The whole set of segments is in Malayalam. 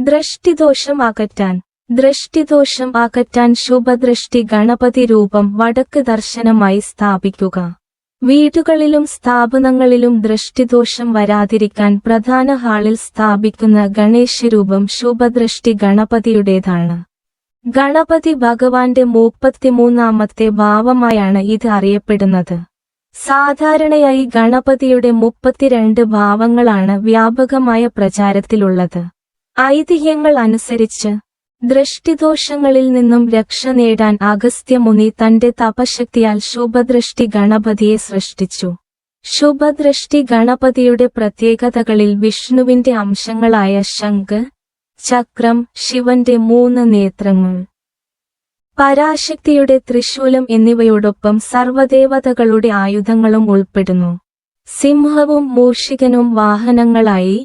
ദൃഷ്ടിദോഷം അകറ്റാൻ. ദൃഷ്ടിദോഷം അകറ്റാൻ ശുഭദൃഷ്ടി ഗണപതി രൂപം വടക്ക് ദർശനമായി സ്ഥാപിക്കുക. വീടുകളിലും സ്ഥാപനങ്ങളിലും ദൃഷ്ടിദോഷം വരാതിരിക്കാൻ പ്രധാന ഹാളിൽ സ്ഥാപിക്കുന്ന ഗണേശരൂപം ശുഭദൃഷ്ടി ഗണപതിയുടേതാണ്. ഗണപതി ഭഗവാന്റെ മുപ്പത്തിമൂന്നാമത്തെ ഭാവമായാണ് ഇത് അറിയപ്പെടുന്നത്. സാധാരണയായി ഗണപതിയുടെ മുപ്പത്തിരണ്ട് ഭാവങ്ങളാണ് വ്യാപകമായ പ്രചാരത്തിലുള്ളത്. ഐതിഹ്യങ്ങൾ അനുസരിച്ച് ദൃഷ്ടിദോഷങ്ങളിൽ നിന്നും രക്ഷ നേടാൻ അഗസ്ത്യമുനി തന്റെ തപശക്തിയാൽ ശുഭദൃഷ്ടി ഗണപതിയെ സൃഷ്ടിച്ചു. ശുഭദൃഷ്ടി ഗണപതിയുടെ പ്രത്യേകതകളിൽ വിഷ്ണുവിന്റെ അംശങ്ങളായ ശംഖ് ചക്രം ശിവന്റെ മൂന്ന് നേത്രങ്ങൾ പരാശക്തിയുടെ ത്രിശൂലം എന്നിവയോടൊപ്പം സർവദേവതകളുടെ ആയുധങ്ങളും ഉൾപ്പെടുന്നു. സിംഹവും മൂഷികനും വാഹനങ്ങളായി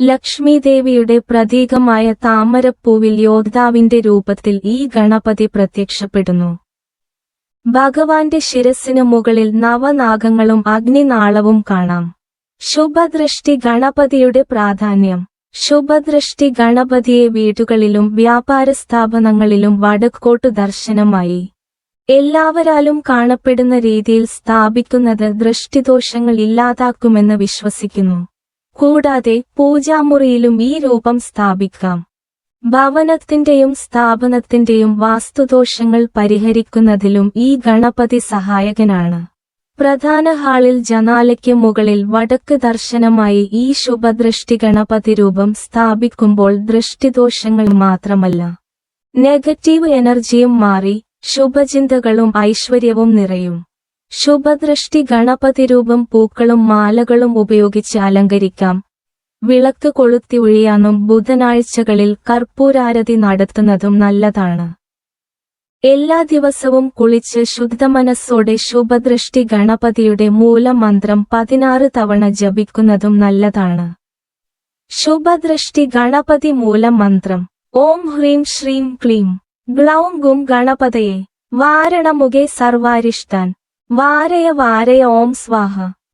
ലക്ഷ്മീദേവിയുടെ പ്രതീകമായ താമരപ്പൂവിൽ യോദ്ധാവിന്റെ രൂപത്തിൽ ഈ ഗണപതി പ്രത്യക്ഷപ്പെടുന്നു. ഭഗവാന്റെ ശിരസിനു മുകളിൽ നവനാഗങ്ങളും അഗ്നിനാളവും കാണാം. ശുഭദൃഷ്ടി ഗണപതിയുടെ പ്രാധാന്യം. ശുഭദൃഷ്ടി ഗണപതിയെ വീടുകളിലും വ്യാപാര സ്ഥാപനങ്ങളിലും വടക്കോട്ടു ദർശനമായി. എല്ലാവരാലും കാണപ്പെടുന്ന രീതിയിൽ സ്ഥാപിക്കുന്നത് ദൃഷ്ടിദോഷങ്ങൾ ഇല്ലാതാക്കുമെന്ന് വിശ്വസിക്കുന്നു. കൂടാതെ പൂജാമുറിയിലും ഈ രൂപം സ്ഥാപിക്കാം. ഭവനത്തിന്റെയും സ്ഥാപനത്തിന്റെയും വാസ്തുദോഷങ്ങൾ പരിഹരിക്കുന്നതിലും ഈ ഗണപതി സഹായകനാണ്. പ്രധാന ഹാളിൽ ജനാലയ്ക്ക് മുകളിൽ വടക്ക് ദർശനമായി ഈ ശുഭദൃഷ്ടി ഗണപതി രൂപം സ്ഥാപിക്കുമ്പോൾ ദൃഷ്ടിദോഷങ്ങൾ മാത്രമല്ല. നെഗറ്റീവ് എനർജിയും മാറി ശുഭചിന്തകളും ഐശ്വര്യവും നിറയും. ശുഭദൃഷ്ടി ഗണപതി രൂപം പൂക്കളും മാലകളും ഉപയോഗിച്ച് അലങ്കരിക്കാം. വിളക്ക് കൊളുത്തി ഒഴിയാനും ബുധനാഴ്ചകളിൽ കർപ്പൂരാരതി നടത്തുന്നതും നല്ലതാണ്. എല്ലാ ദിവസവും കുളിച്ച് ശുദ്ധ മനസ്സോടെ ശുഭദൃഷ്ടി ഗണപതിയുടെ മൂലമന്ത്രം പതിനാറ് തവണ ജപിക്കുന്നതും നല്ലതാണ്. ശുഭദൃഷ്ടി ഗണപതി മൂലമന്ത്രം. ഓം ഹ്രീം ശ്രീം ക്ലീം. ഗ്ലൗം ഗും ഗണപതയെ. വാരണമുഖേ സർവാരിഷ്ടാൻ. వారయ వారయ ఓం స్వాహ